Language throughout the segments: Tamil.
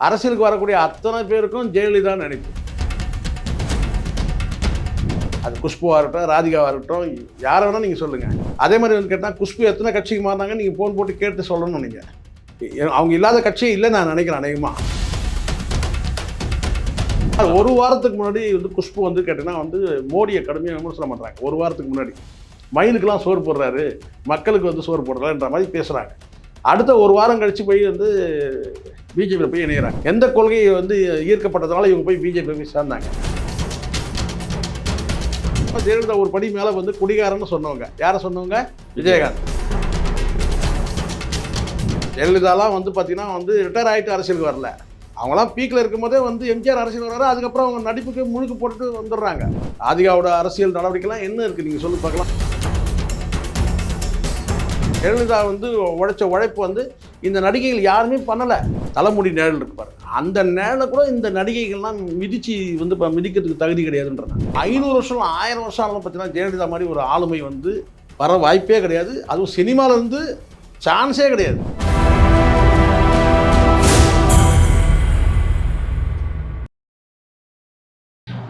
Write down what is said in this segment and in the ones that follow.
அரசியலுக்கு வரக்கூடிய அத்தனை பேருக்கும் ஜெயலலிதா நினைப்பு அது குஷ்புவாக இருக்கட்டும் ராதிகாவாக இருக்கட்டும் யாரை வேணால் நீங்கள் சொல்லுங்கள் அதே மாதிரி வந்து கேட்டால் குஷ்பு எத்தனை கட்சிக்கு மாறினாங்க நீங்கள் ஃபோன் போட்டு கேட்டு சொல்லணும் நீங்கள் அவங்க இல்லாத கட்சியே இல்லை நான் நினைக்கிறேன் அநேகமாக ஒரு வாரத்துக்கு முன்னாடி வந்து குஷ்பு வந்து கேட்டிங்கன்னா வந்து மோடியை கடுமையாக விமர்சனம் பண்ணுறாங்க ஒரு வாரத்துக்கு முன்னாடி. மயிலுக்கெல்லாம் சோறு போடுறாரு. மக்களுக்கு வந்து சோறு போடுறாருன்ற மாதிரி பேசுகிறாங்க அடுத்த ஒரு வாரம் கழித்து போய் வந்து பிஜேபியில் போய் இணைகிறாங்க எந்த கொள்கையை வந்து ஈர்க்கப்பட்டதுனால இவங்க போய் பிஜேபி போய் சேர்ந்தாங்க. ஜெயலலிதா ஒரு படி மேலே வந்து குடிகாரன்னு சொன்னவங்க. யாரை சொன்னவங்க? விஜயகாந்த். ஜெயலலிதாலாம் வந்து பார்த்தீங்கன்னா வந்து ரிட்டையர் ஆகிட்டு அரசியலுக்கு வரல. அவங்களாம் பீக்கில் இருக்கும்போதே வந்து எம்ஜிஆர் அரசியல் வர்றாரு அதுக்கப்புறம் அவங்க நடிப்புக்கு முழுக்க போட்டுட்டு வந்துடுறாங்க. ஆதிகாவோட அரசியல் நடவடிக்கைலாம் என்ன இருக்குது நீங்கள் சொல்லி பார்க்கலாம். ஜெயலலிதா வந்து உழைச்ச உழைப்பு வந்து இந்த நடிகைகள் யாருமே பண்ணலை. தலைமுடி நிழல் இருக்கு பாருங்க. அந்த நிழலை கூட இந்த நடிகைகள்லாம் மிதிச்சு வந்து இப்போ மிதிக்கிறதுக்கு தகுதி கிடையாதுன்றாங்க. ஐநூறு வருஷம் ஆயிரம் வருஷம் ஆனாலும் பார்த்தீங்கன்னா ஜெயலலிதா மாதிரி ஒரு ஆளுமை வந்து வர வாய்ப்பே கிடையாது. அதுவும் சினிமால இருந்து சான்ஸே கிடையாது.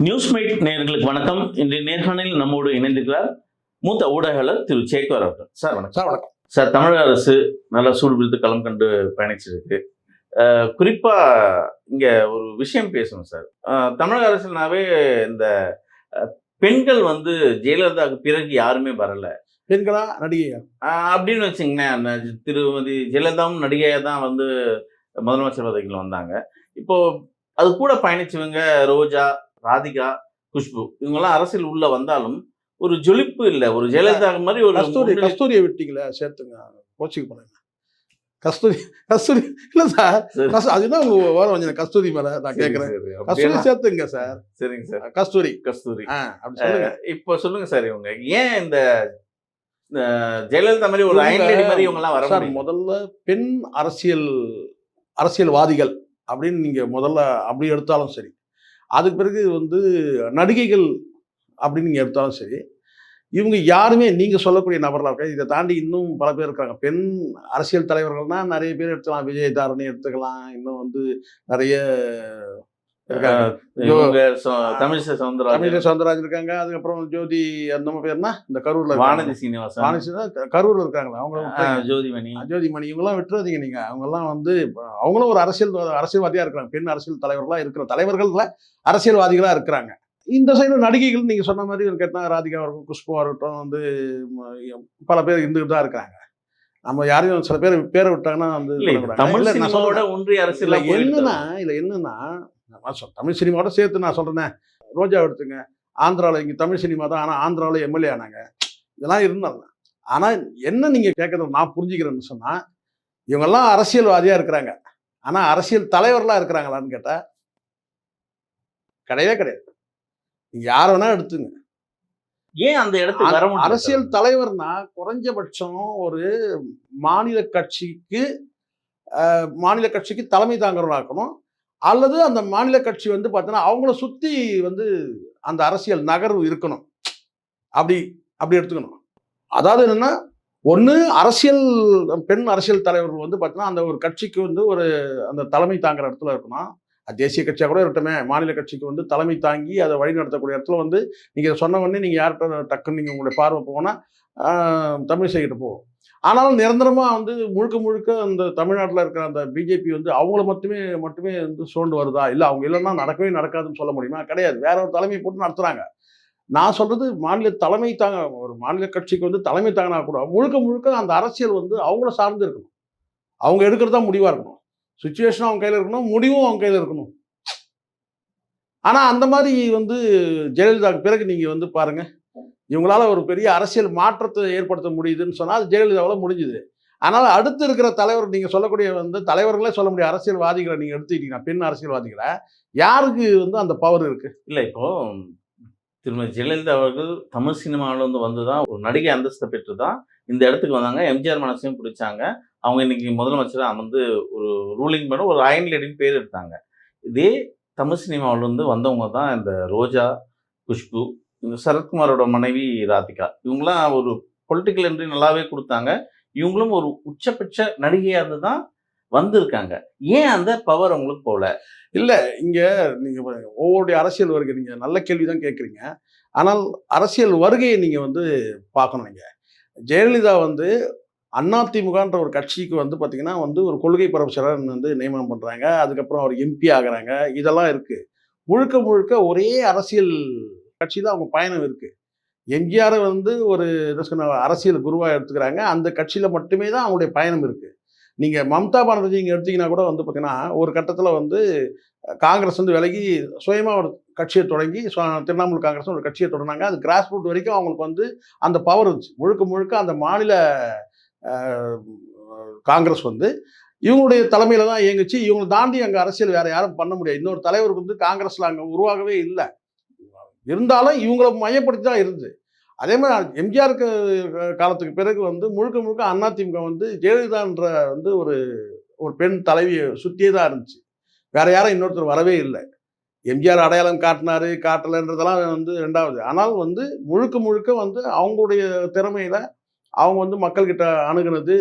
நியூஸ் மைட் நேயர்களுக்கு வணக்கம். இன்றைய நேர்காணலில் நம்மோடு இணைந்திருக்கிறார் மூத்த ஊடகயாளர் திரு. சேக்வார் அவர்கள். சார் வணக்கம். சார் வணக்கம். சார் தமிழக அரசு நல்லா சூடு பிடித்து களம் கண்டு பயணிச்சிருக்கு. அஹ், குறிப்பா இங்க ஒரு விஷயம் பேசணும் சார். தமிழக அரசுனாவே இந்த பெண்கள் வந்து ஜெயலலிதாவுக்கு பிறகு யாருமே வரல. பெண்களா நடிகையா? அப்படின்னு வச்சுங்களேன் திருமதி ஜெயலலிதாவும் நடிகையாக தான் வந்து முதலமைச்சர் பதவிகள் வந்தாங்க. இப்போ அது கூட பயணிச்சவங்க ரோஜா ராதிகா குஷ்பு இவங்கெல்லாம் அரசியல் உள்ள வந்தாலும் ஒரு ஜொலிப்பு இல்லை ஒரு ஜெயலலிதா மாதிரி ஒரு கஸ்தூரி கஸ்தூரியை விட்டீங்களே சேர்த்துங்க. கோச்சிக்கு போனேங்க கஸ்தூரி கஸ்தூரி இல்லை சார் அதுதான் உங்க ஓரம் கொஞ்சம் கஸ்தூரி மேலே நான் கேட்குறேன். கஸ்தூரி சேர்த்துங்க சார். சரிங்க சார். கஸ்தூரி. கஸ்தூரி. ஆ அப்படி சொல்லுங்க. அஹ் இப்போ சொல்லுங்க சார் இவங்க. ஏன் இந்த ஜெயலலிதா மாதிரி ஒரு மாதிரி இவங்க எல்லாம் வர சார். முதல்ல பெண் அரசியல் அரசியல்வாதிகள் அப்படின்னு நீங்க முதல்ல அப்படி எடுத்தாலும் சரி. அதுக்கு பிறகு வந்து நடிகைகள் அப்படின்னு நீங்க எடுத்தாலும் சரி இவங்க யாருமே நீங்க சொல்லக்கூடிய நபர்களாக இருக்காங்க இதை தாண்டி இன்னும் பல பேர் இருக்காங்க. பெண் அரசியல் தலைவர்கள்னா நிறைய பேர் எடுத்துக்கலாம். விஜய் தாரணி எடுத்துக்கலாம். இன்னும் வந்து நிறைய தமிழிசை சவுந்தரராஜன். இருக்காங்க. அதுக்கப்புறம் ஜோதி அந்த பேர்னா இந்த கரூர்ல. வானதி சீனிவாசன். க- கரூர்ல இருக்காங்களா அவங்க அஹ், ஜோதிமணி ஜோதிமணி இவங்கெல்லாம் விட்டுறாதீங்க நீங்க. அவங்கெல்லாம் வந்து அவங்களும் ஒரு அரசியல் அரசியல்வாதியா இருக்கிறாங்க. பெண் அரசியல் தலைவர்களா இருக்கிற தலைவர்கள்ல அரசியல்வாதிகளா இருக்கிறாங்க. இந்த சைடு நடிகைகள் நீங்க சொன்ன மாதிரி ஒரு கேட்டா ராதிகா இருக்கட்டும் குஷ்புவா இருக்கட்டும் வந்து பல பேர் இருந்துகிட்டு தான் இருக்காங்க. நம்ம யாரையும் சில பேர் பேரை விட்டாங்கன்னா வந்து இல்ல இது சொல்லக்கூடாது. தமிழ் இல்ல, நான் சொல்றேன். ஒன்றிய அரசியல் என்னன்னா இல்ல என்னன்னா தமிழ் சினிமாவோட சேர்த்து நான் சொல்றேனே. ரோஜா எடுத்துங்க. ஆந்திராவில் இங்கே தமிழ் சினிமா தான். ஆனால் ஆந்திராவில் எம்எல்ஏ ஆனாங்க. இதெல்லாம் இருந்தாங்க ஆனால் என்ன நீங்கள் கேட்குறது? நான் புரிஞ்சுக்கிறேன்னு சொன்னால் இவங்கெல்லாம் அரசியல்வாதியாக இருக்கிறாங்க. ஆனால் அரசியல் தலைவர்களாக இருக்கிறாங்களான்னு கேட்டால் கிடையவே கிடையாது. நீங்கள் யாரை வேணா எடுத்துங்க. ஏன் அந்த இடத்துக்கு வர அரசியல் தலைவர்னா குறைஞ்சபட்சம் ஒரு மாநில கட்சிக்கு மாநில கட்சிக்கு தலைமை இருக்கணும். அல்லது அந்த மாநில கட்சி வந்து பார்த்தீங்கன்னா அவங்கள சுற்றி வந்து அந்த அரசியல் நகர்வு இருக்கணும். அப்படி அப்படி எடுத்துக்கணும். அதாவது என்னன்னா ஒன்று அரசியல் பெண் அரசியல் தலைவர்கள் வந்து பார்த்தீங்கன்னா அந்த ஒரு கட்சிக்கு வந்து ஒரு அந்த தலைமை தாங்குற இடத்துல இருக்கணும். தேசிய கட்சியாக கூட இருக்கட்டுமே மாநில கட்சிக்கு வந்து தலைமை தாங்கி அதை வழி நடத்தக்கூடிய இடத்துல வந்து நீங்கள் சொன்ன உடனே நீங்கள் யார்கிட்ட டக்குன்னு நீங்கள் உங்களுடைய பார்வை போனால் தமிழிசை கிட்ட போகும் ஆனாலும் நிரந்தரமாக வந்து முழுக்க முழுக்க அந்த தமிழ்நாட்டில் இருக்கிற அந்த பிஜேபி வந்து அவங்கள மட்டுமே மட்டுமே வந்து சோண்டு வருதா? இல்லை அவங்க இல்லைன்னா நடக்கவே நடக்காதுன்னு சொல்ல முடியுமா? கிடையாது. வேற ஒரு தலைமை போட்டு நடத்துகிறாங்க நான் சொல்கிறது மாநில தலைமை தாங்க ஒரு மாநில கட்சிக்கு வந்து தலைமை தாங்கினா கூட முழுக்க முழுக்க அந்த அரசியல் வந்து அவங்கள சார்ந்து இருக்கணும். அவங்க எடுக்கிறதா முடிவாக இருக்கணும். சுச்சுவேஷனும் அவங்க கையில் இருக்கணும் முடிவும் அவங்க கையில் இருக்கணும். ஆனால் அந்த மாதிரி வந்து ஜெயலலிதாவுக்கு பிறகு நீங்கள் வந்து பாருங்கள் இவங்களால ஒரு பெரிய அரசியல் மாற்றத்தை ஏற்படுத்த முடியுதுன்னு சொன்னால் அது ஜெயலலிதாவில் முடிஞ்சுது. ஆனால் அடுத்து இருக்கிற தலைவர் நீங்கள் சொல்லக்கூடிய வந்து தலைவர்களே சொல்ல முடியும் அரசியல்வாதிகளை நீங்கள் எடுத்துக்கிட்டீங்கன்னா பெண் அரசியல்வாதிகளை யாருக்கு வந்து அந்த பவர் இருக்குது இல்லை இப்போது திருமதி ஜெயலலிதா அவர்கள் தமிழ் சினிமாவில் வந்து வந்து தான் ஒரு நடிகை அந்தஸ்தை பெற்று தான் இந்த இடத்துக்கு வந்தாங்க. எம்ஜிஆர் மனசையும் பிடிச்சாங்க. அவங்க இன்னைக்கு முதலமைச்சராக அமர்ந்து ஒரு ரூலிங் பண்ண ஒரு அயன் லேடின்னு பேர் எடுத்தாங்க. இதே தமிழ் சினிமாவிலேருந்து வந்தவங்க தான் இந்த ரோஜா குஷ்பு இந்த சரத்குமாரோட மனைவி ராதிகா. இவங்களாம் ஒரு பொலிட்டிக்கல் என்ட்ரி நல்லாவே கொடுத்தாங்க. இவங்களும் ஒரு உச்சபட்ச நடிகையாக இருந்து தான் வந்திருக்காங்க. ஏன் அந்த பவர் அவங்களுக்கு போகல இல்லை இங்கே நீங்கள் ஒவ்வொருடைய அரசியல் வருகை நீங்கள் நல்ல கேள்வி தான் கேட்குறீங்க. ஆனால் அரசியல் வருகையை நீங்கள் வந்து பார்க்கணும் நீங்கள் ஜெயலலிதா வந்து அதிமுகன்ற ஒரு கட்சிக்கு வந்து பார்த்தீங்கன்னா வந்து ஒரு கொள்கை பரப்புச்சராக வந்து நியமனம் பண்ணுறாங்க அதுக்கப்புறம் அவர் எம்பி ஆகிறாங்க. இதெல்லாம் இருக்குது முழுக்க முழுக்க ஒரே அரசியல் கட்சி தான் அவங்க பயணம் இருக்குது எம்ஜிஆர் வந்து ஒரு அரசியல் குருவாக எடுத்துக்கிறாங்க. அந்த கட்சியில் மட்டுமே தான் அவங்களுடைய பயணம் இருக்குது நீங்கள் மம்தா பானர்ஜி இங்கே எடுத்தீங்கன்னா கூட வந்து பார்த்தீங்கன்னா ஒரு கட்டத்தில் வந்து காங்கிரஸ் வந்து விலகி சுயமாக ஒரு கட்சியை தொடங்கி திரிணாமுல் காங்கிரஸ் ஒரு கட்சியை தொடங்கினாங்க. அது கிராஸ் ரூட் வரைக்கும் அவங்களுக்கு வந்து அந்த பவர் இருந்துச்சு. முழுக்க முழுக்க அந்த மாநில காங்கிரஸ் வந்து இவங்களுடைய தலைமையில் தான் இயங்குச்சு. இவங்களை தாண்டி அங்கே அரசியல் வேறு யாரும் பண்ண முடியாது. இன்னொரு தலைவருக்கு வந்து காங்கிரஸில் அங்கே உருவாகவே இல்லை. இருந்தாலும் இவங்களை மையப்படுத்தி தான் இருந்துச்சு. அதே மாதிரி எம்ஜிஆருக்கு காலத்துக்கு பிறகு வந்து முழுக்க முழுக்க அதிமுக வந்து ஜெயலலிதான்ற வந்து ஒரு ஒரு பெண் தலைவியை சுற்றியே தான் இருந்துச்சு. வேற யாரும் இன்னொருத்தர் வரவே இல்லை. எம்ஜிஆர் அடையாளம் காட்டினாரு காட்டலைன்றதெல்லாம் வந்து ரெண்டாவது. ஆனால் வந்து முழுக்க முழுக்க வந்து அவங்களுடைய திறமையில அவங்க வந்து மக்கள்கிட்ட அணுகுனது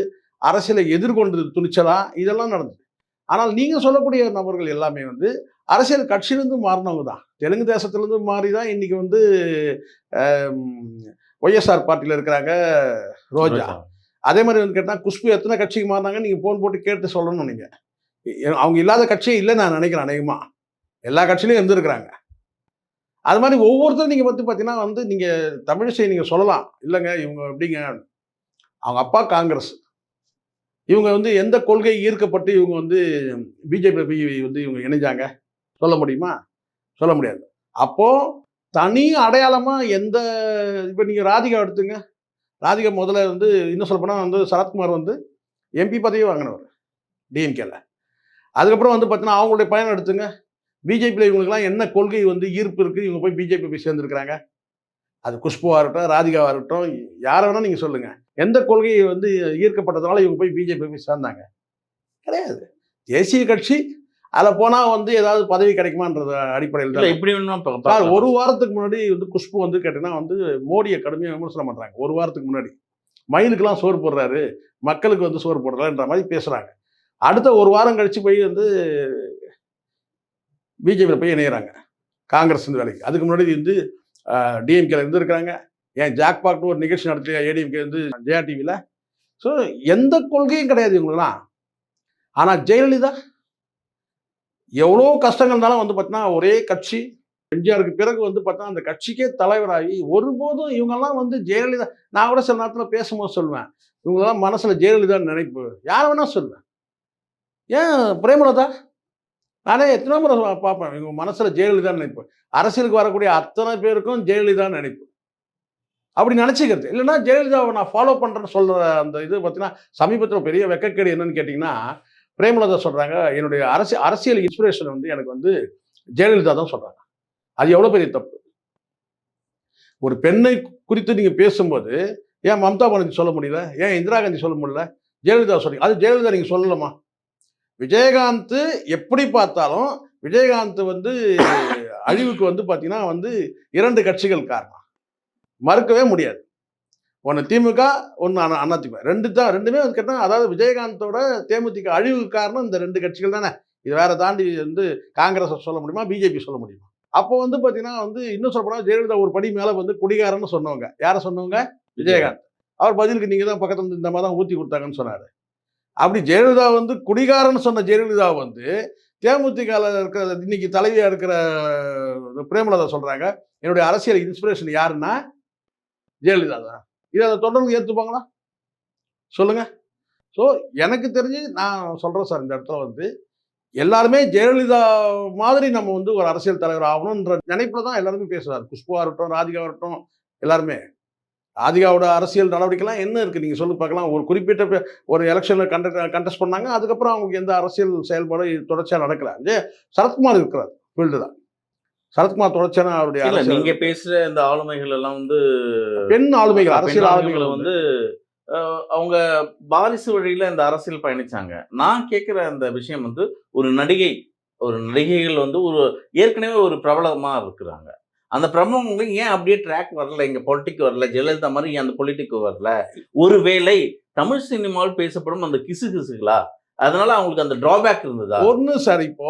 அரசியலை எதிர்கொண்டது துணிச்சலா? இதெல்லாம் நடந்தது. ஆனால் நீங்க சொல்லக்கூடிய நபர்கள் எல்லாமே வந்து அரசியல் கட்சியிலிருந்து மாறினவங்க தான். தெலுங்கு தேசத்திலிருந்து மாறி தான் இன்னைக்கு வந்து ஒய்எஸ்ஆர் பார்ட்டியில் இருக்கிறாங்க ரோஜா. அதே மாதிரி வந்து கேட்டால் குஷ்பு எத்தனை கட்சிக்கு மாறினாங்க? நீங்கள் ஃபோன் போட்டு கேட்டு சொல்லணும் நீங்கள் அவங்க இல்லாத கட்சியே இல்லை நான் நினைக்கிறேன் அநேகமாக எல்லா கட்சியிலையும் இருந்திருக்கிறாங்க. அது மாதிரி ஒவ்வொருத்தரும் நீங்கள் வந்து பார்த்தீங்கன்னா வந்து நீங்கள் தமிழிசை நீங்கள் சொல்லலாம். இல்லைங்க இவங்க எப்படிங்க அவங்க அப்பா காங்கிரஸ். இவங்க வந்து எந்த கொள்கை ஈர்க்கப்பட்டு இவங்க வந்து பிஜேபி வந்து இவங்க இணைஞ்சாங்க? சொல்ல முடியுமா? சொல்ல முடியாது. அப்போது தனி அடையாளமாக எந்த இப்போ நீங்கள் ராதிகா எடுத்துங்க. ராதிகா முதல்ல வந்து இன்னும் சொல்லப்போனால் வந்து சரத்குமார் வந்து எம்பி பதவி வாங்கினவர் டிஎம்கேல அதுக்கப்புறம் வந்து பார்த்தீங்கன்னா அவங்களுடைய பயணம் எடுத்துங்க. பிஜேபியில் இவங்களுக்குலாம் என்ன கொள்கை வந்து ஈர்ப்பு இருக்குது இவங்க போய் பிஜேபி போய் சேர்ந்துருக்குறாங்க. அது குஷ்புவாக இருக்கட்டும் ராதிகாவாக இருக்கட்டும் யாரை வேணால் நீங்கள் சொல்லுங்கள் எந்த கொள்கையை வந்து ஈர்க்கப்பட்டதுனால இவங்க போய் பிஜேபி போய் சேர்ந்தாங்க. கிடையாது. தேசிய கட்சி அதில் போனால் வந்து ஏதாவது பதவி கிடைக்குமான்றது அடிப்படையில் தான். இப்படி சார். ஒரு வாரத்துக்கு முன்னாடி வந்து குஷ்பு வந்து கேட்டீங்கன்னா வந்து மோடியை கடுமையாக விமர்சனம் பண்ணுறாங்க ஒரு வாரத்துக்கு முன்னாடி. மயிலுக்கெல்லாம் சோறு போடுறாரு. மக்களுக்கு வந்து சோறு போடுறாருன்ற மாதிரி பேசுகிறாங்க அடுத்த ஒரு வாரம் கழிச்சு போய் வந்து பிஜேபியில் போய் இணையிறாங்க. காங்கிரஸ் வேலைக்கு. அதுக்கு முன்னாடி வந்து டிஎம்கேல இருந்திருக்கிறாங்க. ஏன் ஜாக் பாக்னு ஒரு நிகழ்ச்சி நடத்திய ஏடிஎம்கே வந்து ஜெயா டிவியில் ஸோ எந்த கொள்கையும் கிடையாது இவங்களாம் ஆனால் ஜெயலலிதா எவ்வளோ கஷ்டங்கள் இருந்தாலும் வந்து பார்த்தீங்கன்னா ஒரே கட்சி. எம்ஜிஆருக்கு பிறகு வந்து பார்த்தா அந்த கட்சிக்கே தலைவராகி ஒருபோதும் இவங்கெல்லாம் வந்து ஜெயலலிதா நான் கூட சில நேரத்தில் பேசும்போது சொல்லுவேன் இவங்கெல்லாம் மனசில் ஜெயலலிதான்னு நினைப்பு. யார் வேணால் சொல்லுவேன். ஏன் பிரேமலதா? நானே எத்தனை முறை பார்ப்பேன். இவங்க மனசில் ஜெயலலிதான்னு நினைப்பு. அரசியலுக்கு வரக்கூடிய அத்தனை பேருக்கும் ஜெயலலிதான்னு நினைப்பு. அப்படி நினச்சிக்கிறது. இல்லைன்னா ஜெயலலிதாவை நான் ஃபாலோ பண்ணுறேன்னு சொல்கிற அந்த இது பார்த்தீங்கன்னா சமீபத்தில் பெரிய வெக்கக்கேடு என்னன்னு கேட்டிங்கன்னா பிரேமலதா சொல்கிறாங்க என்னுடைய அரசியல் அரசியல் இன்ஸ்பிரேஷன் வந்து எனக்கு வந்து ஜெயலலிதா தான் சொல்கிறாங்க அது எவ்வளோ பெரிய தப்பு? ஒரு பெண்ணை குறித்து நீங்கள் பேசும்போது ஏன் மம்தா பானர்ஜி சொல்ல முடியல? ஏன் இந்திரா காந்தி சொல்ல முடியல? ஜெயலலிதா சொல்றீங்க. அது ஜெயலலிதா நீங்கள் சொல்லலாமா? விஜயகாந்த் எப்படி பார்த்தாலும் விஜயகாந்த் வந்து அழிவுக்கு வந்து பார்த்தீங்கன்னா வந்து இரண்டு கட்சிகள் காரணம். மறுக்கவே முடியாது. ஒன்று திமுக ஒன்று அதிமுக. ரெண்டு தான் ரெண்டுமே வந்து கேட்டால் அதாவது விஜயகாந்தோட தேமுதிக அழிவுக்கு காரணம் இந்த ரெண்டு கட்சிகள் தானே. இது வேற தாண்டி வந்து காங்கிரஸ் சொல்ல முடியுமா பிஜேபி சொல்ல முடியுமா? அப்போ வந்து பார்த்தீங்கன்னா வந்து இன்னும் சொல்ல போனால் ஜெயலலிதா ஒரு படி மேலே வந்து குடிகாரன்னு சொன்னவங்க. யாரை சொன்னவங்க? விஜயகாந்த். அவர் பதிலுக்கு நீங்கள் தான் பக்கத்தில் வந்து இந்த மாதிரி தான் ஊற்றி கொடுத்தாங்கன்னு சொன்னார். அப்படி ஜெயலலிதா வந்து குடிகாரன்னு சொன்ன ஜெயலலிதா வந்து தேமுதிகவில் இருக்கிற இன்னைக்கு தலைவியாக இருக்கிற பிரேமலதா சொல்கிறாங்க என்னுடைய அரசியல் இன்ஸ்பிரேஷன் யாருன்னா ஜெயலலிதா தான் இதை அதை தொடர்ந்து ஏற்றுப்பாங்களா சொல்லுங்க. ஸோ எனக்கு தெரிஞ்சு நான் சொல்கிறேன் சார் இந்த இடத்துல வந்து எல்லாருமே ஜெயலலிதா மாதிரி நம்ம வந்து ஒரு அரசியல் தலைவர் ஆகணுன்ற நினைப்பில் தான் எல்லாருமே பேசுகிறார் குஷ்புவா இருக்கட்டும் ராதிகா இருக்கட்டும் எல்லாருமே. ராதிகாவோட அரசியல் நடவடிக்கைலாம் என்ன இருக்குது நீங்கள் சொல்லி பார்க்கலாம். ஒரு குறிப்பிட்ட ஒரு எலெக்ஷனில் கண்ட கண்டெஸ்ட் பண்ணாங்க அதுக்கப்புறம் அவங்களுக்கு எந்த அரசியல் செயல்பாடும் தொடர்ச்சியாக நடக்கல. சரத்குமார் இருக்கிறார் ஃபீல்டு தான் சரத்குமார் தொடர்ச்சியான அவருடைய நீங்க பேசுற இந்த ஆளுமைகள் எல்லாம் வந்து பெண் ஆளுமைகள் அரசியல் ஆளுமைகள் வந்து அவங்க வாரிசு வழியில இந்த அரசியல் பயணிச்சாங்க. நான் கேட்கிற அந்த விஷயம் வந்து ஒரு நடிகை ஒரு நடிகைகள் வந்து ஒரு ஏற்கனவே ஒரு பிரபலமா இருக்கிறாங்க. அந்த பிரபலவங்க ஏன் அப்படியே ட்ராக் வரல? இங்க பொலிட்டிக் வரல. ஜெயலலிதா மாதிரி அந்த பொலிட்டிக் வரல? ஒருவேளை தமிழ் சினிமாவில் பேசப்படும் அந்த கிசு கிசுகளா அதனால அவங்களுக்கு அந்த டிராபேக் இருந்ததா? ஒன்று சார் இப்போ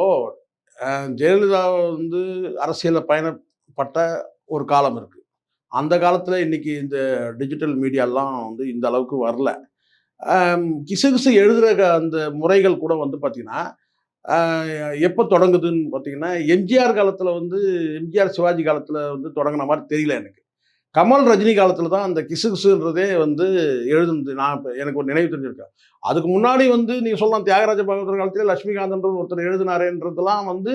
ஜெயலலிதா வந்து அரசியலில் பயணப்பட்ட ஒரு காலம் இருக்குது அந்த காலத்தில் இன்னைக்கு இந்த டிஜிட்டல் மீடியாலாம் வந்து இந்த அளவுக்கு வரல. கிசுகிசு எழுதுகிற அந்த முறைகள் கூட வந்து பார்த்திங்கன்னா எப்போ தொடங்குதுன்னு பார்த்தீங்கன்னா எம்ஜிஆர் காலத்தில் வந்து எம்ஜிஆர் சிவாஜி காலத்தில் வந்து தொடங்கின மாதிரி தெரியல எனக்கு. கமல் ரஜினி காலத்தில் தான் அந்த கிசுகிசுன்றதே வந்து எழுதுனது. நான் இப்போ எனக்கு ஒரு நினைவு தெரிஞ்சிருக்கேன் அதுக்கு முன்னாடி வந்து நீங்கள் சொல்லலாம் தியாகராஜ பகவதர் காலத்தில் லட்சுமிகாந்தன்றது ஒருத்தர் எழுதினாருன்றதெல்லாம் வந்து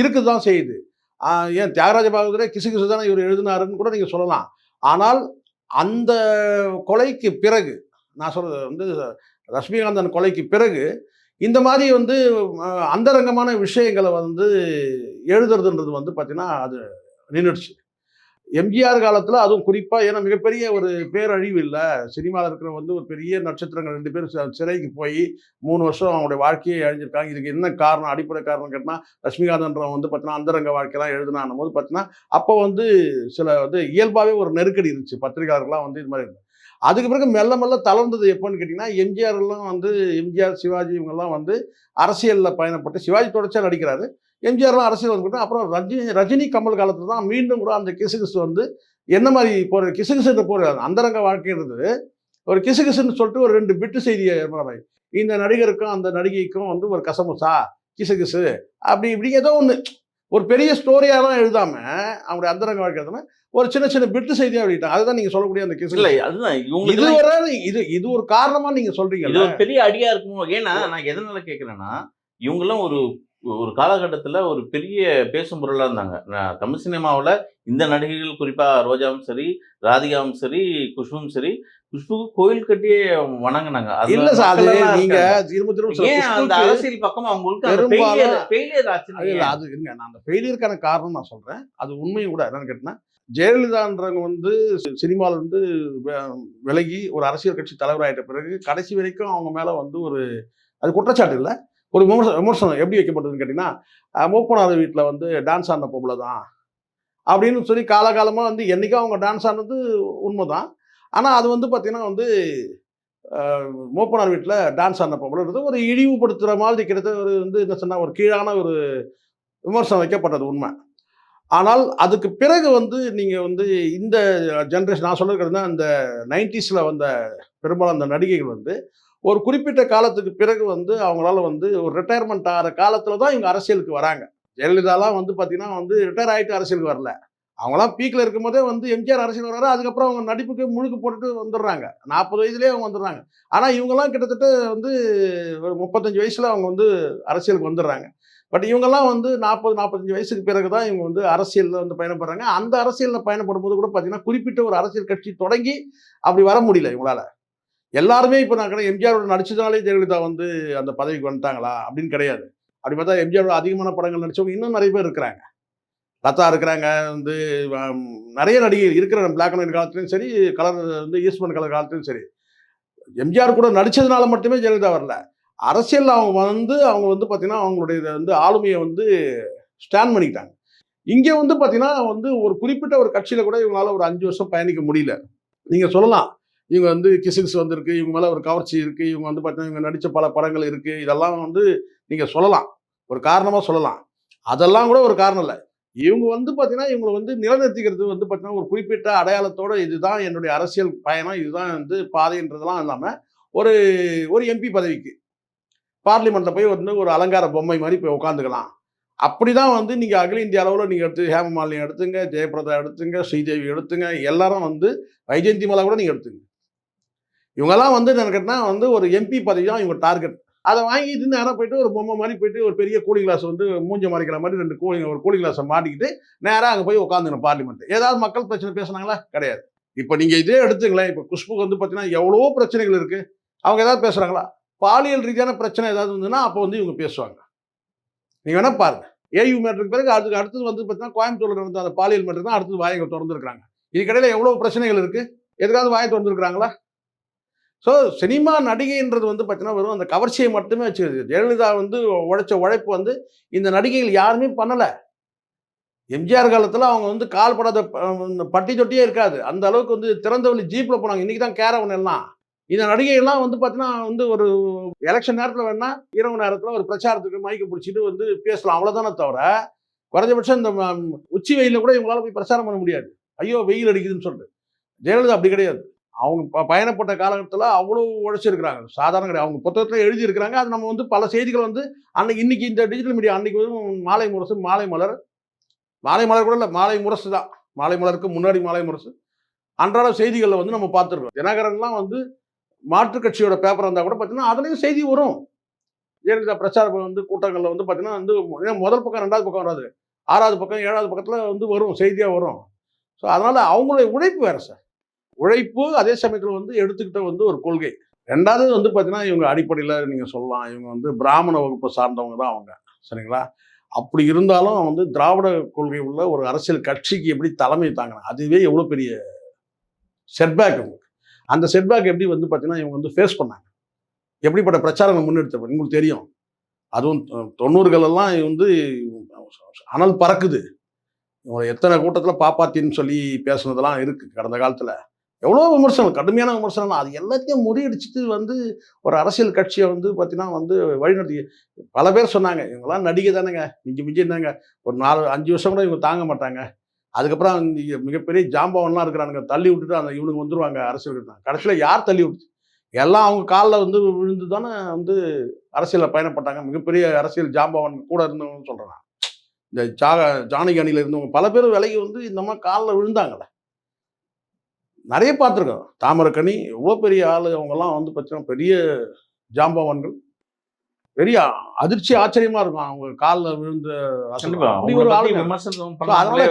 இருக்குது தான் செய்யுது ஏன் தியாகராஜ பாகவதரே கிசு கிசு தானே இவர் எழுதினாருன்னு கூட நீங்கள் சொல்லலாம். ஆனால் அந்த கொலைக்கு பிறகு நான் சொல்கிறது வந்து லட்சுமிகாந்தன் கொலைக்கு பிறகு இந்த மாதிரி வந்து அந்தரங்கமான விஷயங்களை வந்து எழுதுறதுன்றது வந்து பார்த்திங்கன்னா அது நின்றுடுச்சு. எம்ஜிஆர் காலத்தில் அதுவும் குறிப்பாக ஏன்னா மிகப்பெரிய ஒரு பேரழிவு இல்லை. சினிமாவில் இருக்கிற வந்து ஒரு பெரிய நட்சத்திரங்கள் ரெண்டு பேரும் சிறைக்கு போய் மூணு வருஷம் அவங்களுடைய வாழ்க்கையை அழிஞ்சிருக்காங்க. இதுக்கு என்ன காரணம் அடிப்படை காரணம் கேட்டால் லட்சுமிகாந்தன்றவன் வந்து பார்த்தீங்கன்னா அந்தரங்க வாழ்க்கையெல்லாம் எழுதினான் போது பார்த்தீங்கன்னா அப்போ வந்து சில வந்து இயல்பாகவே ஒரு நெருக்கடி இருந்துச்சு. பத்திரிகையாளர்கள்லாம் வந்து இது மாதிரி இருந்தது. அதுக்கு பிறகு மெல்ல மெல்ல தளர்ந்தது எப்போன்னு கேட்டிங்கன்னா எம்ஜிஆர் எல்லாம் வந்து எம்ஜிஆர் சிவாஜி இவங்கெல்லாம் வந்து அரசியலில் பயணப்பட்டு சிவாஜி தொடர்ச்சியாக நடிக்கிறாரு. எம்ஜிஆர்லாம் அரசியல் வந்துக்கிட்டு அப்புறம் ரஜினி ரஜினி கமல் காலத்தில் தான் மீண்டும் கூட அந்த கிசுகிசு வந்து என்ன மாதிரி போகிற கிசுகிசுன்ற போகிற அந்தரங்க வாழ்க்கைன்றது ஒரு கிசுகிசுன்னு சொல்லிட்டு ஒரு ரெண்டு பிட்டு செய்தியை மாதிரி இந்த நடிகருக்கும் அந்த நடிகைக்கும் வந்து ஒரு கசமுசா கிசுகிசு அப்படி இப்படி ஏதோ ஒன்று ஒரு பெரிய ஸ்டோரியாலாம் எழுதாம அவங்களுடைய அந்தரங்க வாழ்க்கை எழுதாம ஒரு சின்ன சின்ன பிட்டு செய்தியாக எழுதிட்டாங்க அதுதான் நீங்க சொல்லக்கூடிய அந்த கிசு இல்ல அதுதான். இதுவரை இது இது ஒரு காரணமா நீங்க சொல்றீங்க இது ஒரு பெரிய அடியா இருக்குமோ? ஏன்னா நான் எதனால கேக்குறேன்னா இவங்கெல்லாம் ஒரு ஒரு காலகட்டத்துல ஒரு பெரிய பேசும் பொருளா இருந்தாங்க. நான் தமிழ் சினிமாவுல இந்த நடிகைகள் குறிப்பா ரோஜாவும் சரி ராதிகாவும் சரி குஷ்புவும் சரி குஷ்புக்கு கோயில் கட்டியே வணங்குனாங்க. இல்ல சார் நீங்க அந்த அரசியல் பக்கம் அவங்களுக்கு அது இருங்க நான் அந்த ஃபெயிலியருக்கான காரணம் நான் சொல்றேன். அது உண்மையும் கூட என்னன்னு கேட்டீங்கன்னா ஜெயலலிதான்றவங்க வந்து சினிமால இருந்து வெ- விலகி ஒரு அரசியல் கட்சி தலைவராயிட்ட பிறகு கடைசி வரைக்கும் அவங்க மேல வந்து ஒரு அது குற்றச்சாட்டு இல்லை. ஒரு விமர்சனம் விமர்சனம் எப்படி வைக்கப்படுதுன்னு கேட்டிங்கன்னா அஹ், வீட்டில் வந்து டான்ஸ் ஆடின பொம்பளை தான். அப்படின்னு சொல்லி காலகாலமாக வந்து என்றைக்கும் அவங்க டான்ஸ் ஆடுனது உண்மை தான் ஆனால் அது வந்து பார்த்திங்கன்னா வந்து மூப்பனார் வீட்டில் டான்ஸ் ஆடின பொம்பளைன்றது ஒரு இழிவுபடுத்துகிற மாதிரி கிட்டத்தட்ட ஒரு வந்து என்ன சொன்னால் ஒரு கீழான ஒரு விமர்சனம் வைக்கப்பட்டது உண்மை. ஆனால் அதுக்கு பிறகு வந்து நீங்கள் வந்து இந்த ஜென்ரேஷன் நான் சொல்லிருக்கிறதுனா இந்த நைன்டிஸில் வந்த பெரும்பாலும் அந்த நடிகைகள் வந்து ஒரு குறிப்பிட்ட காலத்துக்கு பிறகு வந்து அவங்களால வந்து ஒரு ரிட்டையர்மெண்ட் ஆகிற காலத்தில் தான் இவங்க அரசியலுக்கு வராங்க. ஜெயலலிதாலாம் வந்து பார்த்தீங்கன்னா வந்து ரிட்டையர் ஆகிட்டு அரசியலுக்கு வரல. அவங்களாம் பீக்கில் இருக்கும்போதே வந்து எம்ஜிஆர் அரசியல் வர்றாரு அதுக்கப்புறம் அவங்க நடிப்புக்கு முழுக்கு போட்டுட்டு வந்துடுறாங்க. நாற்பது வயசுலேயே அவங்க வந்துடுறாங்க. ஆனால் இவங்கெல்லாம் கிட்டத்தட்ட வந்து ஒரு முப்பத்தஞ்சு வயசில் அவங்க வந்து அரசியலுக்கு வந்துடுறாங்க. பட் இவங்கெல்லாம் வந்து நாற்பது நாற்பத்தஞ்சு வயசுக்கு பிறகு தான் இவங்க வந்து அரசியலில் வந்து பயணப்படுறாங்க. அந்த அரசியலில் பயணப்படும் போது கூட பார்த்தீங்கன்னா குறிப்பிட்ட ஒரு அரசியல் கட்சி தொடங்கி அப்படி வர முடியல இவங்களால. எல்லாருமே இப்போ நான் கிடையாது எம்ஜிஆரோட நடிச்சதாலே ஜெயலலிதா வந்து அந்த பதவிக்கு வந்துட்டாங்களா? அப்படின்னு கிடையாது. அப்படி பார்த்தா எம்ஜிஆரோட அதிகமான படங்கள் நடிச்சவங்க இன்னும் நிறைய பேர் இருக்கிறாங்க. லதா இருக்கிறாங்க வந்து நிறைய நடிகை இருக்கிற பிளாக் அண்ட் ஒயிட் காலத்துலையும் சரி கலர் வந்து ஈஸ்வரன் கலர் காலத்துலையும் சரி. எம்ஜிஆர் கூட நடித்ததுனால மட்டுமே ஜெயலலிதா வரல. அரசியலில் அவங்க வந்து அவங்க வந்து பார்த்தீங்கன்னா அவங்களுடைய இதை வந்து ஆளுமையை வந்து ஸ்டாண்ட் பண்ணிக்கிட்டாங்க. இங்கே வந்து பார்த்தீங்கன்னா வந்து ஒரு குறிப்பிட்ட ஒரு கட்சியில் கூட இவங்களால ஒரு அஞ்சு வருஷம் பயணிக்க முடியல. நீங்கள் சொல்லலாம். இவங்க வந்து கிசுகிசு வந்திருக்கு இவங்க மேலே ஒரு கவர்ச்சி இருக்குது இவங்க வந்து பார்த்தீங்கன்னா இவங்க நடித்த பல படங்கள் இருக்குது இதெல்லாம் வந்து நீங்கள் சொல்லலாம். ஒரு காரணமாக சொல்லலாம். அதெல்லாம் கூட ஒரு காரணம் இல்லை. இவங்க வந்து பார்த்தீங்கன்னா இவங்களை வந்து நிலைநிறுத்திக்கிறது வந்து பார்த்தீங்கன்னா ஒரு குறிப்பிட்ட அடையாளத்தோட இதுதான் என்னுடைய அரசியல் பயணம். இதுதான் வந்து பாதைன்றதெல்லாம் இல்லாமல் ஒரு ஒரு எம்பி பதவிக்கு பார்லிமெண்ட்டில் போய் வந்து ஒரு அலங்கார பொம்மை மாதிரி போய் உட்காந்துக்கலாம். அப்படி தான் வந்து நீங்கள் அகில இந்திய அளவில் நீங்கள் எடுத்து ஹேமமாலினி எடுத்துங்க ஜெயபிரதா எடுத்துங்க ஸ்ரீதேவி எடுத்துங்க எல்லாரும் வந்து வைஜெயந்தி மலா கூட நீங்கள் எடுத்துங்க. இவங்கெல்லாம் வந்து என்ன கேட்டால் வந்து ஒரு எம்பி பதவி தான் இவங்க டார்கெட் அதை வாங்கிட்டு நேராக போயிட்டு ஒரு பொம்மை மாதிரி போயிட்டு ஒரு பெரிய கூலி கிளாஸ் வந்து மூஞ்ச மறைக்கிற மாதிரி ரெண்டு கூலி ஒரு கூலி கிளாஸை மாட்டிக்கிட்டு நேராக அங்கே போய் உட்காந்துக்கணும் பார்லிமெண்ட் ஏதாவது மக்கள் பிரச்சனை பேசுனாங்களா? கிடையாது. இப்போ நீங்கள் இதே எடுத்துங்களேன் இப்போ குஷ்புக்கு வந்து பார்த்தீங்கன்னா எவ்வளவோ பிரச்சனைகள் இருக்குது அவங்க ஏதாவது பேசுகிறாங்களா பாலியல் ரீதியான பிரச்சனை ஏதாவது இருந்ததுன்னா அப்போ வந்து இவங்க பேசுவாங்க. நீங்கள் வேணால் பாருங்க. ஏயு மேட்டருக்கு பிறகு அதுக்கு அடுத்தது வந்து பார்த்தீங்கன்னா கோயம்புத்தூரில் நடந்த அந்த பாலியல் மேட்டர் தான் அடுத்தது வாயங்கள் திறந்துருக்காங்க இதுக்கடையில் எவ்வளோ பிரச்சனைகள் இருக்குது எதுக்காவது வாயை திறந்துருக்குறாங்களா? ஸோ சினிமா நடிகைன்றது வந்து பார்த்தீங்கன்னா வெறும் அந்த கவர்ச்சியை மட்டுமே வச்சுருது ஜெயலலிதா வந்து உழைச்ச உழைப்பு வந்து இந்த நடிகைகள் யாருமே பண்ணலை. எம்ஜிஆர் காலத்தில் அவங்க வந்து கால் படாத இந்த பட்டி தொட்டியே இருக்காது. அந்த அளவுக்கு வந்து திறந்தவெளி ஜீப்பில் போனாங்க. இன்றைக்கி தான் கேரவன் எல்லாம். இந்த நடிகைகள்லாம் வந்து பார்த்தீங்கன்னா வந்து ஒரு எலெக்ஷன் நேரத்தில் வேணா இரவு நேரத்தில் ஒரு பிரச்சாரத்துக்கு மைக்கு பிடிச்சிட்டு வந்து பேசலாம். அவ்வளோதானே தவிர குறைஞ்சபட்சம் இந்த ம- உச்சி வெயிலில் கூட இவங்களால போய் பிரச்சாரம் பண்ண முடியாது. ஐயோ வெயில் அடிக்குதுன்னு சொல்லிட்டு. ஜெயலலிதா அப்படி கிடையாது. அவங்க ப- பயணப்பட்ட காலகட்டத்தில் அவ்வளோ உழைச்சிருக்கிறாங்க. சாதாரண கிடையாது. அவங்க புத்தகத்தில் எழுதியிருக்கிறாங்க. அது நம்ம வந்து பல செய்திகள் வந்து அன்னைக்கு இன்னைக்கு இந்த டிஜிட்டல் மீடியா அன்னைக்கு வந்து மாலை முரசு மாலை மலர். மாலை மலர் கூட இல்லை மாலை முரசு தான். மாலை மலருக்கு முன்னாடி மாலை முரசு. அன்றாட செய்திகளில் வந்து நம்ம பார்த்துருக்கோம். தினகரன்லாம் வந்து மாற்றுக் கட்சியோட பேப்பர் இருந்தால் கூட பார்த்தீங்கன்னா அதுலேயும் செய்தி வரும். ஜெயலலிதா பிரச்சார வந்து கூட்டங்களில் வந்து பார்த்தீங்கன்னா வந்து ஏன் முதல் பக்கம் ரெண்டாவது பக்கம் வராது. ஆறாவது பக்கம் ஏழாவது பக்கத்தில் வந்து வரும் செய்தியாக வரும். ஸோ அதனால் அவங்களுடைய உழைப்பு வேறு சார். உழைப்பு அதே சமயத்தில் வந்து எடுத்துக்கிட்ட வந்து ஒரு கொள்கை. ரெண்டாவது வந்து பார்த்தீங்கன்னா இவங்க அடிப்படையில் நீங்கள் சொல்லலாம். இவங்க வந்து பிராமண வகுப்பை சார்ந்தவங்க தான் அவங்க. சரிங்களா? அப்படி இருந்தாலும் வந்து திராவிட கொள்கை உள்ள ஒரு அரசியல் கட்சிக்கு எப்படி தலைமை தாங்கினா அதுவே எவ்வளோ பெரிய செட்பேக் உங்களுக்கு அந்த செட்பேக் எப்படி வந்து பார்த்தீங்கன்னா இவங்க வந்து ஃபேஸ் பண்ணாங்க. எப்படிப்பட்ட பிரச்சாரங்கள் முன்னெடுத்த உங்களுக்கு தெரியும். அதுவும் தொ- வந்து அனல் பறக்குது. இவங்க எத்தனை கூட்டத்தில் பாப்பாத்தின்னு சொல்லி பேசுனதெல்லாம் இருக்குது கடந்த காலத்தில். எவ்வளோ விமர்சனம் கடுமையான விமர்சனம் அது எல்லாத்தையும் முறியடிச்சுட்டு வந்து ஒரு அரசியல் கட்சியை வந்து பார்த்தீங்கன்னா வந்து வழிநடத்தி பல பேர் சொன்னாங்க இவங்கெல்லாம் நடிகை தானேங்க மிஞ்சி மிஞ்சி இருந்தாங்க. ஒரு நாலு அஞ்சு வருஷம் கூட இவங்க தாங்க மாட்டாங்க. அதுக்கப்புறம் மிகப்பெரிய ஜாம்பவன்லாம் இருக்கிறானுங்க தள்ளி விட்டுட்டு அந்த இவனுக்கு வந்துருவாங்க அரசியல் கடைசியில் யார் தள்ளி விட்டு எல்லாம் அவங்க காலில் வந்து விழுந்து தானே வந்து அரசியலில் பயணப்பட்டாங்க. மிகப்பெரிய அரசியல் ஜாம்பவன் கூட இருந்தவங்கன்னு சொல்கிறேன் நான். இந்த ஜாக ஜானகி அணியில் இருந்தவங்க பல பேர் விலைக்கு வந்து இந்த மாதிரி காலில் விழுந்தாங்கல்ல. நிறைய பார்த்துருக்கோம். தாமரக்கனி எவ்வளோ பெரிய ஆள் அவங்கெல்லாம் வந்து பார்த்தீங்கன்னா பெரிய ஜாம்பவான்கள். பெரிய அதிர்ச்சி ஆச்சரியமா இருக்கும். அவங்க காலில் விழுந்த ஒரு அதனால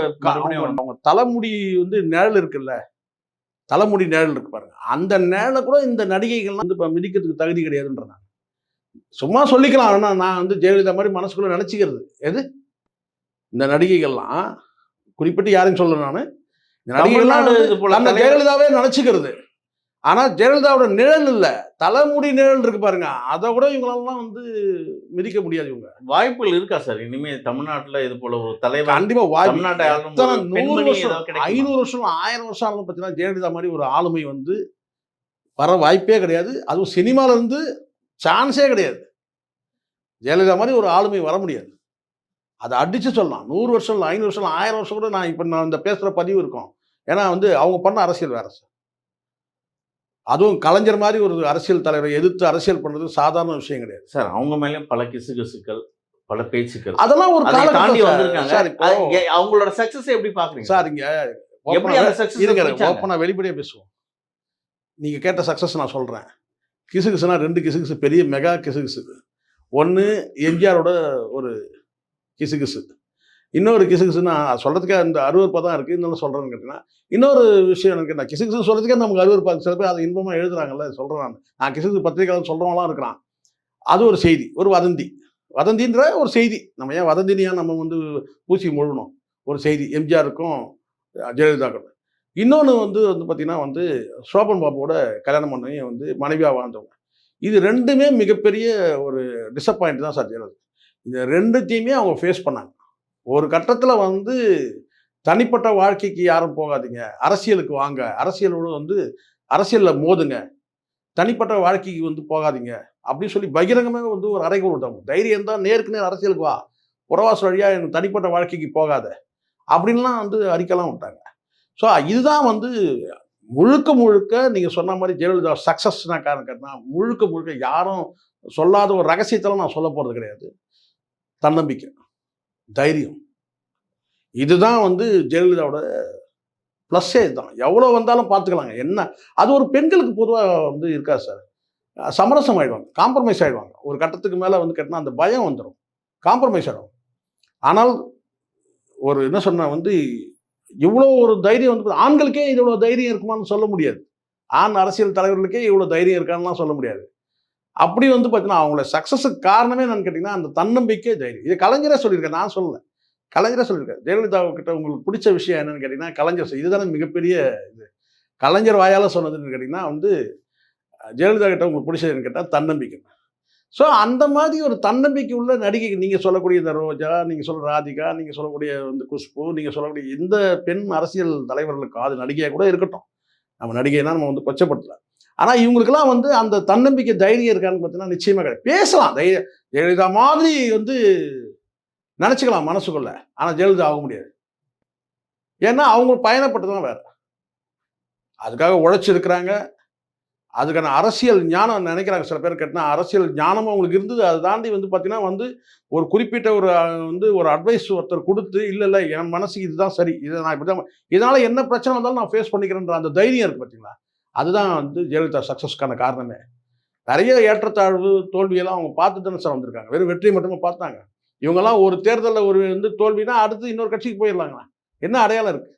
அவங்க தலைமுடி வந்து நிழல் இருக்குல்ல. தலைமுடி நிழல் இருக்கு பாருங்க. அந்த நிழலை கூட இந்த நடிகைகள்லாம் வந்து இப்போ மிதிக்கிறதுக்கு தகுதி கிடையாதுன்ற நான் சும்மா சொல்லிக்கலாம். ஆனா நான் வந்து ஜெயலலிதா மாதிரி மனசுக்குள்ள நினைச்சுக்கிறது. எது? இந்த நடிகைகள்லாம் குறிப்பிட்டு யாரையும் சொல்ல நான். தலைவர் ஜெயலலிதாவே நினைச்சுக்கிறது ஆனா ஜெயலலிதாவோட நிழல் இல்ல. தலைமுடி நிழல் இருக்கு பாருங்க. அதை கூட இவங்களெல்லாம் வந்து மிதிக்க முடியாது இவங்க. வாய்ப்புகள் இருக்கா சார்? இனிமே தமிழ்நாட்டுல இது போல ஒரு தலைவர் கண்டிப்பா வாய்ப்பு ஆளும் நூறு வருஷம்? ஐநூறு வருஷம் ஆயிரம் வருஷம் ஆனாலும் பார்த்தீங்கன்னா ஜெயலலிதா மாதிரி ஒரு ஆளுமை வந்து வர வாய்ப்பே கிடையாது. அதுவும் சினிமால இருந்து சான்ஸே கிடையாது. ஜெயலலிதா மாதிரி ஒரு ஆளுமை வர முடியாது. அதை அடிச்சு சொல்லலாம். நூறு வருஷம் இல்லை ஐநூறு வருஷம் ஆயிரம் வருஷம் கூட நான் இப்போ நான் இந்த பேசுகிற பதிவு இருக்கும். ஏன்னா வந்து அவங்க பண்ண அரசியல் வேற சார். அதுவும் கலைஞர் மாதிரி ஒரு அரசியல் தலைவரை எதிர்த்து அரசியல் பண்ணுறது சாதாரண விஷயம் கிடையாது. சார் அவங்க மேலயும் பல கிசுகிசுக்கள் பல பேச்சுக்கள். அதெல்லாம் ஒரு தாண்டி வந்திருக்காங்க. அவங்களோட சக்சஸ் எப்படி பாக்குறீங்க? சார் இங்க ஓப்பனாக வெளிப்படையாக பேசுவோம். நீங்கள் கேட்ட சக்ஸஸ் நான் சொல்கிறேன் கிசுகிசுனா ரெண்டு கிசுகிசு பெரிய மெகா கிசுகிசு. ஒன்று எம்ஜிஆரோட ஒரு கிசுகிசு. இன்னொரு கிசுகிசுன்னா சொல்கிறதுக்கே அந்த அருவருப்பாக தான் இருக்குது இருந்தாலும் சொல்கிறேன்னு கேட்டிங்கன்னா இன்னொரு விஷயம் எனக்கு நான் கிசுகிசு சொல்கிறதுக்கே நமக்கு அருவருப்பாக சில பேர் அதை இன்பமாக எழுதுறாங்கல்ல சொல்கிறேன் நான். நான் கிசுகிசு பத்திரிகையாளர் சொல்கிறவங்களாம் இருக்கிறான். அது ஒரு செய்தி ஒரு வதந்தி. வதந்தின்ற ஒரு செய்தி. நம்ம ஏன் வதந்தினியாக நம்ம வந்து பூசி முழுணும் ஒரு செய்தி. எம்ஜிஆருக்கும் ஜெயலலிதாக்கும் இன்னொன்று வந்து வந்து பார்த்திங்கன்னா வந்து சோபன் பாபுவோட கல்யாணம் பண்ணி வந்து மனைவியாக வாழ்ந்தவங்க. இது ரெண்டுமே மிகப்பெரிய ஒரு டிசப்பாயிண்ட் தான் சார் ஜெயலலிதா. இந்த ரெண்டுத்தையுமே அவங்க ஃபேஸ் பண்ணாங்க. ஒரு கட்டத்தில் வந்து தனிப்பட்ட வாழ்க்கைக்கு யாரும் போகாதீங்க. அரசியலுக்கு வாங்க. அரசியலோடு வந்து அரசியலில் மோதுங்க. தனிப்பட்ட வாழ்க்கைக்கு வந்து போகாதீங்க. அப்படின்னு சொல்லி பகிரங்கமாக வந்து ஒரு அறைகூல் விட்டாங்க தைரியம் தான் நேருக்கு நேர் அரசியலுக்கு வா. புறவாசு வழியாக எனக்கு தனிப்பட்ட வாழ்க்கைக்கு போகாத. அப்படின்லாம் வந்து அறிக்கைலாம் விட்டாங்க. ஸோ இதுதான் வந்து முழுக்க முழுக்க நீங்கள் சொன்ன மாதிரி ஜெயலலிதா சக்ஸஸ்னா காரணம் கேட்டால் முழுக்க முழுக்க யாரும் சொல்லாத ஒரு ரகசியத்தெல்லாம் நான் சொல்ல போகிறது கிடையாது. தன்னம்பிக்கை. தைரியம். இதுதான் வந்து ஜெயலலிதாவோட ப்ளஸ்ஸே இதுதான். எவ்வளோ வந்தாலும் பார்த்துக்கலாங்க. என்ன? அது ஒரு பெண்களுக்கு பொதுவாக வந்து இருக்காது சார். சமரசம் ஆயிடுவாங்க. காம்ப்ரமைஸ் ஆகிடுவாங்க ஒரு கட்டத்துக்கு மேலே வந்து கேட்டால் அந்த பயம் வந்துடும் காம்ப்ரமைஸ் ஆகிடும் ஆனால் ஒரு என்ன சொன்ன வந்து இவ்வளோ ஒரு தைரியம் வந்து ஆண்களுக்கே இவ்வளோ தைரியம் இருக்குமான்னு சொல்ல முடியாது. ஆண் அரசியல் தலைவர்களுக்கே இவ்வளோ தைரியம் இருக்கான்னுலாம் சொல்ல முடியாது. அப்படி வந்து பார்த்தீங்கன்னா அவங்கள சக்ஸஸுக்கு காரணமே என்னன்னு கேட்டிங்கன்னா அந்த தன்னம்பிக்கை தைரியம் இது கலைஞரே சொல்லியிருக்கேன் நான் சொல்லலை. கலைஞரே சொல்லியிருக்கேன் ஜெயலலிதா கிட்ட உங்களுக்கு பிடிச்ச விஷயம் என்னன்னு கேட்டிங்கன்னா கலைஞர் இதுதானே மிகப்பெரிய இது. கலைஞர் வாயால் சொன்னதுன்னு கேட்டிங்கன்னா வந்து ஜெயலலிதா கிட்ட உங்களுக்கு பிடிச்சதுன்னு கேட்டால் தன்னம்பிக்கை. ஸோ அந்த மாதிரி ஒரு தன்னம்பிக்கை உள்ள நடிகை நீங்கள் சொல்லக்கூடிய இந்த ரோஜா நீங்கள் சொல்கிற ராதிகா நீங்கள் சொல்லக்கூடிய வந்து குஷ்பு நீங்கள் சொல்லக்கூடிய எந்த பெண் அரசியல் தலைவர்களுக்கு அது நடிகையாக கூட இருக்கட்டும். நம்ம நடிகைனா நம்ம வந்து கொச்சப்படுத்தலாம். ஆனால் இவங்களுக்கெல்லாம் வந்து அந்த தன்னம்பிக்கை தைரியம் இருக்கான்னு பார்த்தீங்கன்னா நிச்சயமாக கிடையாது. பேசலாம். தைரிய ஜெயலலிதா மாதிரி வந்து நினச்சிக்கலாம் மனசுக்குள்ள. ஆனால் ஜெயலலிதா ஆக முடியாது. ஏன்னா அவங்க பயணப்பட்டு வேறு. வேற அதுக்காக உழைச்சிருக்கிறாங்க. அதுக்கான அரசியல் ஞானம் நினைக்கிறாங்க. சில பேர் கேட்டினா அரசியல் ஞானமும் அவங்களுக்கு இருந்தது. அதை தாண்டி வந்து பார்த்தீங்கன்னா வந்து ஒரு குறிப்பிட்ட ஒரு வந்து ஒரு அட்வைஸ் ஒருத்தர் கொடுத்து இல்லை இல்லை என் மனசுக்கு இதுதான் சரி. இதை நான் இப்படி தான் இதனால் என்ன பிரச்சனை வந்தாலும் நான் ஃபேஸ் பண்ணிக்கிறேன்ற அந்த தைரியம் இருக்குது பார்த்தீங்களா அதுதான் வந்து ஜெயலலிதா சக்ஸஸ்க்கான காரணமே. நிறைய ஏற்றத்தாழ்வு தோல்வியெல்லாம் அவங்க பார்த்து தானே சார் வந்திருக்காங்க. வெறும் வெற்றி மட்டுமே பார்த்தாங்க. இவங்கெல்லாம் ஒரு தேர்தலில் ஒரு வந்து தோல்வினா அடுத்து இன்னொரு கட்சிக்கு போயிடலாங்களா? என்ன அடையாளம் இருக்குது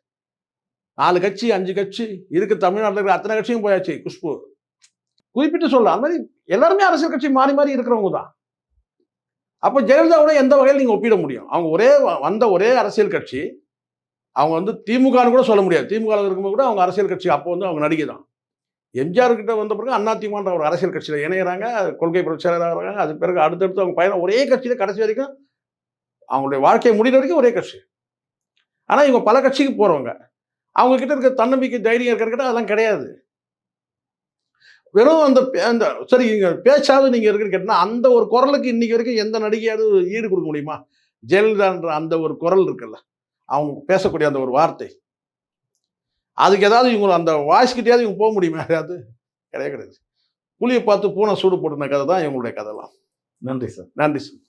நாலு கட்சி அஞ்சு கட்சி இருக்கு தமிழ்நாட்டில் இருக்கிற அத்தனை கட்சியும் போயாச்சு குஷ்பு. குறிப்பிட்டு சொல்ல அந்த மாதிரி எல்லாருமே அரசியல் கட்சி மாறி மாறி இருக்கிறவங்க தான். அப்போ ஜெயலலிதாவோட எந்த வகையில் நீங்கள் ஒப்பிட முடியும்? அவங்க ஒரே வந்த ஒரே அரசியல் கட்சி. அவங்க வந்து திமுகன்னு கூட சொல்ல முடியாது. திமுக இருக்கும்போது கூட அவங்க அரசியல் கட்சி அப்போ வந்து அவங்க நடிகை தான். எம்ஜிஆர் கிட்ட வந்த பிறகு அதிமுகன்ற ஒரு அரசியல் கட்சியில் இணையிறாங்க கொள்கை பிரச்சாரராக அது பிறகு அடுத்தடுத்து அவங்க பயணம் ஒரே கட்சியில் கடைசி வரைக்கும் அவங்களுடைய வாழ்க்கையை முடிகிற வரைக்கும் ஒரே கட்சி. ஆனால் இவங்க பல கட்சிக்கு போகிறவங்க அவங்கக்கிட்ட இருக்க தன்னம்பிக்கை தைரியம் இருக்கிற அதெல்லாம் கிடையாது. வெறும் அந்த பே- அந்த சரி இங்கே பேச்சாவது நீங்கள் இருக்குன்னு கேட்டால் அந்த ஒரு குரலுக்கு இன்னைக்கு வரைக்கும் எந்த நடிகையாவது ஈடு கொடுக்க முடியுமா? ஜெயலலிதான்ற அந்த ஒரு குரல் இருக்குல்ல. அவங்க பேசக்கூடிய அந்த ஒரு வார்த்தை. அதுக்கு ஏதாவது இவங்க அந்த வாய்ஸ் கிட்டேயாவது இவங்க போக முடியுமா? யாராவது? கிடையாது கிடையாது. புளியை பார்த்து பூனை சூடு போட்டுன கதை தான் இவங்களுடைய கதைலாம். நன்றி சார். நன்றி சார்.